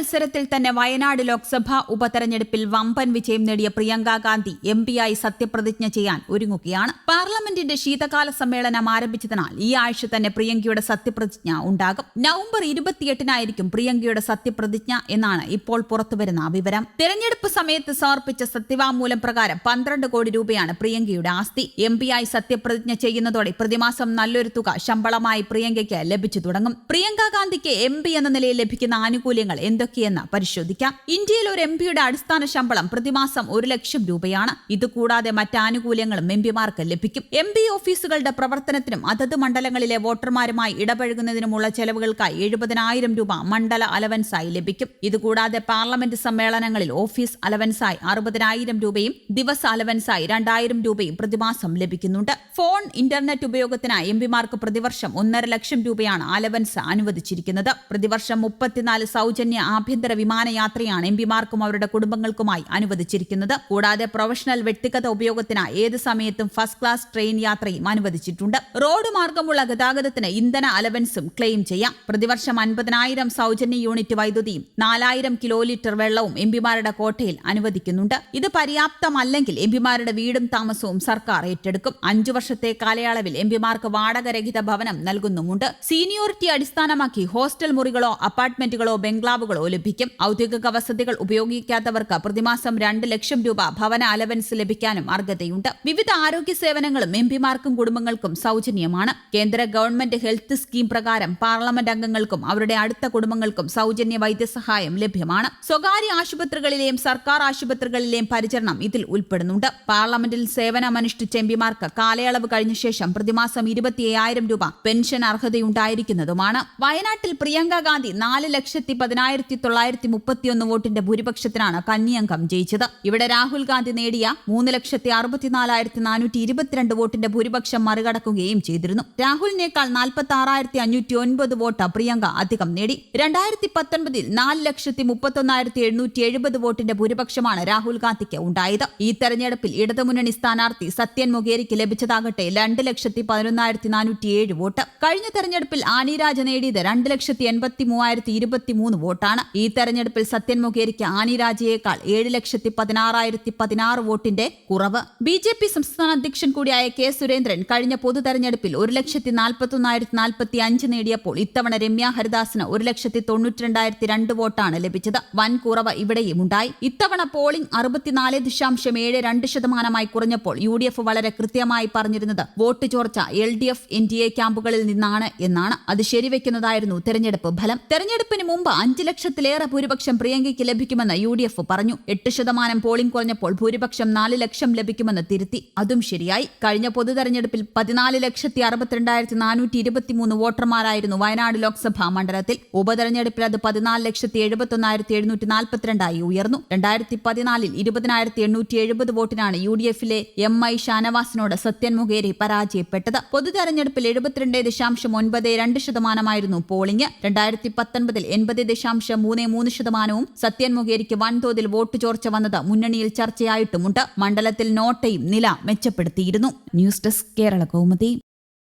മത്സരത്തിൽ തന്നെ വയനാട് ലോക്സഭാ ഉപതെരഞ്ഞെടുപ്പിൽ വമ്പൻ വിജയം നേടിയ പ്രിയങ്ക ഗാന്ധി എം പിയായി സത്യപ്രതിജ്ഞ ചെയ്യാൻ ഒരുങ്ങുകയാണ്. പാർലമെന്റിന്റെ ശീതകാല സമ്മേളനം ആരംഭിച്ചതിനാൽ ഈ ആഴ്ച തന്നെ പ്രിയങ്കയുടെ സത്യപ്രതിജ്ഞ ഉണ്ടാകും. നവംബർ ഇരുപത്തിയെട്ടിനായിരിക്കും പ്രിയങ്കയുടെ സത്യപ്രതിജ്ഞ എന്നാണ് ഇപ്പോൾ പുറത്തുവരുന്ന വിവരം. തെരഞ്ഞെടുപ്പ് സമയത്ത് സമർപ്പിച്ച സത്യവാങ്മൂലം പ്രകാരം പന്ത്രണ്ട് കോടി രൂപയാണ് പ്രിയങ്കയുടെ ആസ്തി. എം പിയായി സത്യപ്രതിജ്ഞ ചെയ്യുന്നതോടെ പ്രതിമാസം നല്ലൊരു തുക ശമ്പളമായി പ്രിയങ്കയ്ക്ക് ലഭിച്ചു തുടങ്ങും. പ്രിയങ്ക ഗാന്ധിക്ക് എം എന്ന നിലയിൽ ലഭിക്കുന്ന ആനുകൂല്യങ്ങൾ എന്തൊക്കെയെന്ന് പരിശോധിക്കാം. ഇന്ത്യയിൽ ഒരു എം പിയുടെ അടിസ്ഥാന ശമ്പളം പ്രതിമാസം ഒരു ലക്ഷം രൂപയാണ്. ഇതുകൂടാതെ മറ്റ് ആനുകൂല്യങ്ങളും എം പിമാർക്ക് ലഭിക്കും. എം പി ഓഫീസുകളുടെ പ്രവർത്തനത്തിനും അതത് മണ്ഡലങ്ങളിലെ വോട്ടർമാരുമായി ഇടപഴകുന്നതിനുമുള്ള ചെലവുകൾക്കായി എഴുപതിനായിരം രൂപ മണ്ഡല അലവൻസായി ലഭിക്കും. ഇതുകൂടാതെ പാർലമെന്റ് സമ്മേളനങ്ങളിൽ ഓഫീസ് അലവൻസായി അറുപതിനായിരം രൂപയും ദിവസ അലവൻസായി രണ്ടായിരം രൂപയും പ്രതിമാസം ലഭിക്കുന്നുണ്ട്. ഫോൺ ഇന്റർനെറ്റ് ഉപയോഗത്തിനായി എം പിമാർക്ക് പ്രതിവർഷം ഒന്നര ലക്ഷം രൂപയാണ് അലവൻസ് അനുവദിച്ചിരിക്കുന്നത്. പ്രതിവർഷം മുപ്പത്തിനാല് സൗജന്യ ആഭ്യന്തര വിമാനയാത്രയാണ് എം പിമാർക്കും അവരുടെ കുടുംബങ്ങൾക്കുമായി അനുവദിച്ചിരിക്കുന്നത്. കൂടാതെ പ്രൊഫഷണൽ വ്യക്തിഗത ഉപയോഗത്തിനായി ഏത് സമയത്തും ഫസ്റ്റ് ക്ലാസ് ട്രെയിൻ യാത്രയും അനുവദിച്ചിട്ടുണ്ട്. റോഡ് മാർഗമുള്ള ഗതാഗതത്തിന് ഇന്ധന അലവൻസും ക്ലെയിം ചെയ്യാം. പ്രതിവർഷം അൻപതിനായിരം സൗജന്യ യൂണിറ്റ് വൈദ്യുതിയും നാലായിരം കിലോ ലിറ്റർ വെള്ളവും എം പിമാരുടെ കോട്ടയിൽ അനുവദിക്കുന്നുണ്ട്. ഇത് പര്യാപ്തമല്ലെങ്കിൽ എം പിമാരുടെ വീടും താമസവും സർക്കാർ ഏറ്റെടുക്കും. അഞ്ചു വർഷത്തെ കാലയളവിൽ എം പിമാർക്ക് വാടകരഹിത ഭവനം നൽകുന്നുമുണ്ട്. സീനിയോറിറ്റി അടിസ്ഥാനമാക്കി ഹോസ്റ്റൽ മുറികളോ അപ്പാർട്ട്മെന്റുകളോ ബംഗ്ലാവുകളോ ലഭിക്കും. ഔദ്യോഗിക വസതികൾ ഉപയോഗിക്കാത്തവർക്ക് പ്രതിമാസം രണ്ട് ലക്ഷം രൂപ ഭവന അലവൻസ് ലഭിക്കാനും അർഹതയുണ്ട്. വിവിധ ആരോഗ്യ സേവനങ്ങളും എം പിമാർക്കും കുടുംബങ്ങൾക്കും സൗജന്യമാണ്. കേന്ദ്ര ഗവൺമെന്റ് ഹെൽത്ത് സ്കീം പ്രകാരം പാർലമെന്റ് അംഗങ്ങൾക്കും അവരുടെ അടുത്ത കുടുംബങ്ങൾക്കും സൗജന്യ വൈദ്യസഹായം ലഭ്യമാണ്. സ്വകാര്യ ആശുപത്രികളിലെയും സർക്കാർ ആശുപത്രികളിലെയും പരിചരണം ഇതിൽ ഉൾപ്പെടുന്നുണ്ട്. പാർലമെന്റിൽ സേവനമനുഷ്ഠിച്ച എം പിമാർക്ക് കാലയളവ് കഴിഞ്ഞ ശേഷം പ്രതിമാസം ഇരുപത്തിയ്യായിരം രൂപ പെൻഷൻ അർഹതയുണ്ടായിരിക്കുന്നതുമാണ്. വയനാട്ടിൽ പ്രിയങ്ക ഗാന്ധി നാല് ലക്ഷത്തി പതിനായിരത്തി തൊള്ളായിരത്തി മുപ്പത്തിയൊന്ന് വോട്ടിന്റെ ഭൂരിപക്ഷത്തിനാണ് കന്നിയംഗം ജയിച്ചത്. ഇവിടെ രാഹുൽ ഗാന്ധി നേടിയ മൂന്ന് ലക്ഷത്തി അറുപത്തിനാലായിരത്തി നാനൂറ്റി ഇരുപത്തിരണ്ട് വോട്ടിന്റെ ഭൂരിപക്ഷം മറികടക്കുകയും ചെയ്തിരുന്നു. രാഹുലിനേക്കാൾ നാൽപ്പത്തി ആറായിരത്തി അഞ്ഞൂറ്റി ഒൻപത് വോട്ട് പ്രിയങ്ക അധികം നേടി. രണ്ടായിരത്തി പത്തൊൻപതിൽ നാല് ലക്ഷത്തി മുപ്പത്തൊന്നായിരത്തി എഴുന്നൂറ്റി എഴുപത് വോട്ടിന്റെ ഭൂരിപക്ഷമാണ് രാഹുൽ ഗാന്ധിക്ക് ഉണ്ടായത്. ഈ തെരഞ്ഞെടുപ്പിൽ ഇടതുമുന്നണി സ്ഥാനാർത്ഥി സത്യൻ മൊഗേരിക്ക് ലഭിച്ചതാകട്ടെ രണ്ട് ലക്ഷത്തി പതിനൊന്നായിരത്തി നാനൂറ്റി ഏഴ് വോട്ട്. കഴിഞ്ഞ തെരഞ്ഞെടുപ്പിൽ ആനിരാജ നേടിയത് രണ്ട് ലക്ഷത്തി എൺപത്തി മൂവായിരത്തി ഇരുപത്തി മൂന്ന് വോട്ടാണ്. ഈ തെരഞ്ഞെടുപ്പിൽ സത്യൻ മൊഗേരിക്ക് ആനിരാജയേക്കാൾ ഏഴ് ലക്ഷത്തി പതിനാറായിരത്തി പതിനാറ് വോട്ടിന്റെ കുറവ്. ബി ജെ പി സംസ്ഥാന അധ്യക്ഷൻ കൂടിയായ കെ സുരേന്ദ്രൻ കഴിഞ്ഞ പൊതു തെരഞ്ഞെടുപ്പിൽ ഒരു ലക്ഷത്തി നാൽപ്പത്തൊന്നായിരത്തി നാൽപ്പത്തി അഞ്ച് നേടിയപ്പോൾ ഇത്തവണ രമ്യ ഹരിദാസിന് ഒരു ലക്ഷത്തി തൊണ്ണൂറ്റി രണ്ടായിരത്തി രണ്ട് വോട്ടാണ് ലഭിച്ചത്. വൻ കുറവ് ഇവിടെയും ഉണ്ടായി. ഇത്തവണ പോളിംഗ് അറുപത്തിനാല് ദശാംശം ഏഴ് രണ്ട് ശതമാനമായി കുറഞ്ഞപ്പോൾ യു ഡി എഫ് വളരെ കൃത്യമായി പറഞ്ഞിരുന്നത് വോട്ട് ചോർച്ച L D F N D A ക്യാമ്പുകളിൽ നിന്നാണ് എന്നാണ്. അത് ശരിവെക്കുന്നതായിരുന്നു തെരഞ്ഞെടുപ്പ് ഫലം. തെരഞ്ഞെടുപ്പിന് മുമ്പ് അഞ്ച് ലക്ഷത്തിലേറെ ഭൂരിപക്ഷം പ്രിയങ്കയ്ക്ക് ലഭിക്കുമെന്ന് യു ഡി എഫ് പറഞ്ഞു. എട്ട് ശതമാനം പോളിംഗ് കുറഞ്ഞപ്പോൾ ഭൂരിപക്ഷം നാല് ലക്ഷം ലഭിക്കുമെന്ന് തിരുത്തി. അതും ശരിയായി. കഴിഞ്ഞ പൊതു തെരഞ്ഞെടുപ്പിൽ പതിനാല് ലക്ഷത്തി അറുപത്തിരണ്ടായിരത്തി നാനൂറ്റി ഇരുപത്തിമൂന്ന് വോട്ടർമാരായിരുന്നു വയനാട് ലോക്സഭാ മണ്ഡലത്തിൽ. ഉപതെരഞ്ഞെടുപ്പിൽ അത് പതിനാല് ലക്ഷത്തി എഴുപത്തൊന്നായിരത്തി എഴുന്നൂറ്റി നാൽപ്പത്തിരണ്ടായി ഉയർന്നു. രണ്ടായിരത്തി പതിനാലിൽ ഇരുപതിനായിരത്തി എണ്ണൂറ്റി എഴുപത് വോട്ടിനാണ് യു ഡി എഫിലെ എം ഐ ഷാനവാസിനോട് സത്യൻ മുഖേരി പരാജയപ്പെട്ടത്. പൊതു തെരഞ്ഞെടുപ്പിൽ എഴുപത്തിരണ്ട് ദശാംശം ഒൻപത് രണ്ട് ശതമാനമായിരുന്നു പോളിംഗ്. രണ്ടായിരത്തി പത്തൊൻപതിൽ എൺപത് ദശാംശം മൂന്ന് മൂന്ന് ശതമാനവും സത്യൻ മുഖേരിക്ക് വൻതോതിൽ വോട്ട് ചോർച്ച വന്നത് മുന്നണിയിൽ ചർച്ചയായിട്ടുമുണ്ട്. മണ്ഡലത്തിൽ നോട്ടയും നില മെച്ചപ്പെടുത്തിയിരുന്നു. News desk Kerala Kaumudi.